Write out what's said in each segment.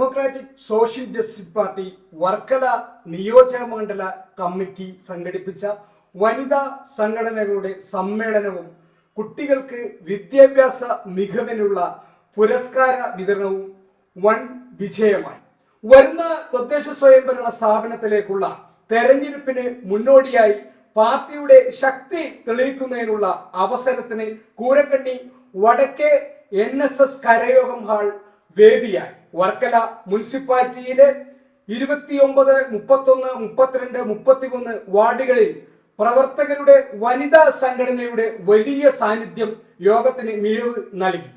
Democratic social justice party Varkala നിയോജക മണ്ഡല committee സംഘടിപ്പിച്ച വനിതാ സംഘടനകളുടെ സമ്മേളനവും കുട്ടികൾക്ക് വിദ്യാഭ്യാസ മികവിനുള്ള പുരസ്കാര വിതരണവും വൻ വിജയമായി. വരുന്ന തദ്ദേശ സ്വയംഭരണ സ്ഥാപനത്തിലേക്കുള്ള തെരഞ്ഞെടുപ്പിന് മുന്നോടിയായി പാർട്ടിയുടെ ശക്തി തെളിയിക്കുന്നതിനുള്ള അവസരത്തിന് കൂരക്കണ്ണി വടക്കേ എൻ എസ് എസ് കരയോഗം ഹാൾ വേദിയായി. വർക്കല മുനിസിപ്പാലിറ്റിയിലെ ഇരുപത്തിയൊമ്പത് മുപ്പത്തൊന്ന് മുപ്പത്തിരണ്ട് മുപ്പത്തിമൂന്ന് വാർഡുകളിൽ പ്രവർത്തകരുടെ വനിതാ സംഘടനയുടെ വലിയ സാന്നിധ്യം യോഗത്തിന് മിഴിവ് നൽകി.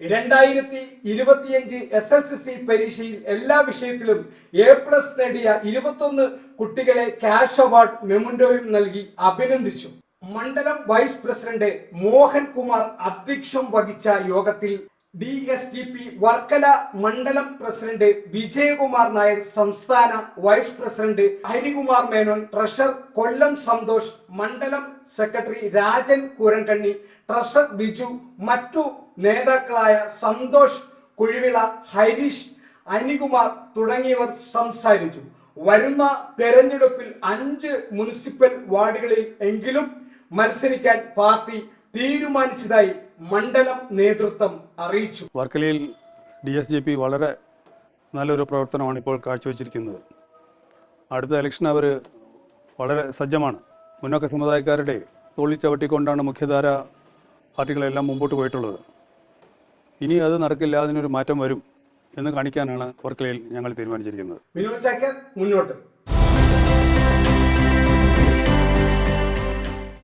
രണ്ടായിരത്തി ഇരുപത്തിയഞ്ച് എസ് എൽ സി സി പരീക്ഷയിൽ എല്ലാ വിഷയത്തിലും എ പ്ലസ് നേടിയ ഇരുപത്തൊന്ന് കുട്ടികളെ ക്യാഷ് അവാർഡ് മെമന്റോയും നൽകി അഭിനന്ദിച്ചു. മണ്ഡലം വൈസ് പ്രസിഡന്റ് മോഹൻ കുമാർ അധ്യക്ഷം വഹിച്ച യോഗത്തിൽ D S D P Varkala മണ്ഡലം പ്രസിഡന്റ് വിജയകുമാർ നായർ സംസ്ഥാന vice president Harikumar Menon treasurer Kollam Santhosh മണ്ഡലം സെക്രട്ടറി രാജൻ കുരങ്കണ്ണി ട്രഷർ ബിജു മറ്റു നേതാക്കളായ സന്തോഷ് കുഴിവിള ഹരീഷ് അനികുമാർ തുടങ്ങിയവർ സംസാരിച്ചു. വരുന്ന തെരഞ്ഞെടുപ്പിൽ അഞ്ച് മുനിസിപ്പൽ വാർഡുകളിൽ എങ്കിലും മത്സരിക്കാൻ പാർട്ടി തീരുമാനിച്ചതായി മണ്ഡലം നേതൃത്വം അറിയിച്ചു. വർക്കലയിൽ ഡി എസ് ജെ പി വളരെ നല്ലൊരു പ്രവർത്തനമാണ് ഇപ്പോൾ കാഴ്ചവെച്ചിരിക്കുന്നത്. അടുത്ത ഇലക്ഷൻ അവർ വളരെ സജ്ജമാണ്. മുന്നോക്ക സമുദായക്കാരുടെ തോളി ചവിട്ടിക്കൊണ്ടാണ് മുഖ്യധാര പാർട്ടികളെല്ലാം മുമ്പോട്ട് പോയിട്ടുള്ളത്. ഇനി അത് നടക്കില്ല അതിനൊരു മാറ്റം വരും എന്ന് കാണിക്കാനാണ് വർക്കലയിൽ ഞങ്ങൾ തീരുമാനിച്ചിരിക്കുന്നത്. മുന്നോട്ട്.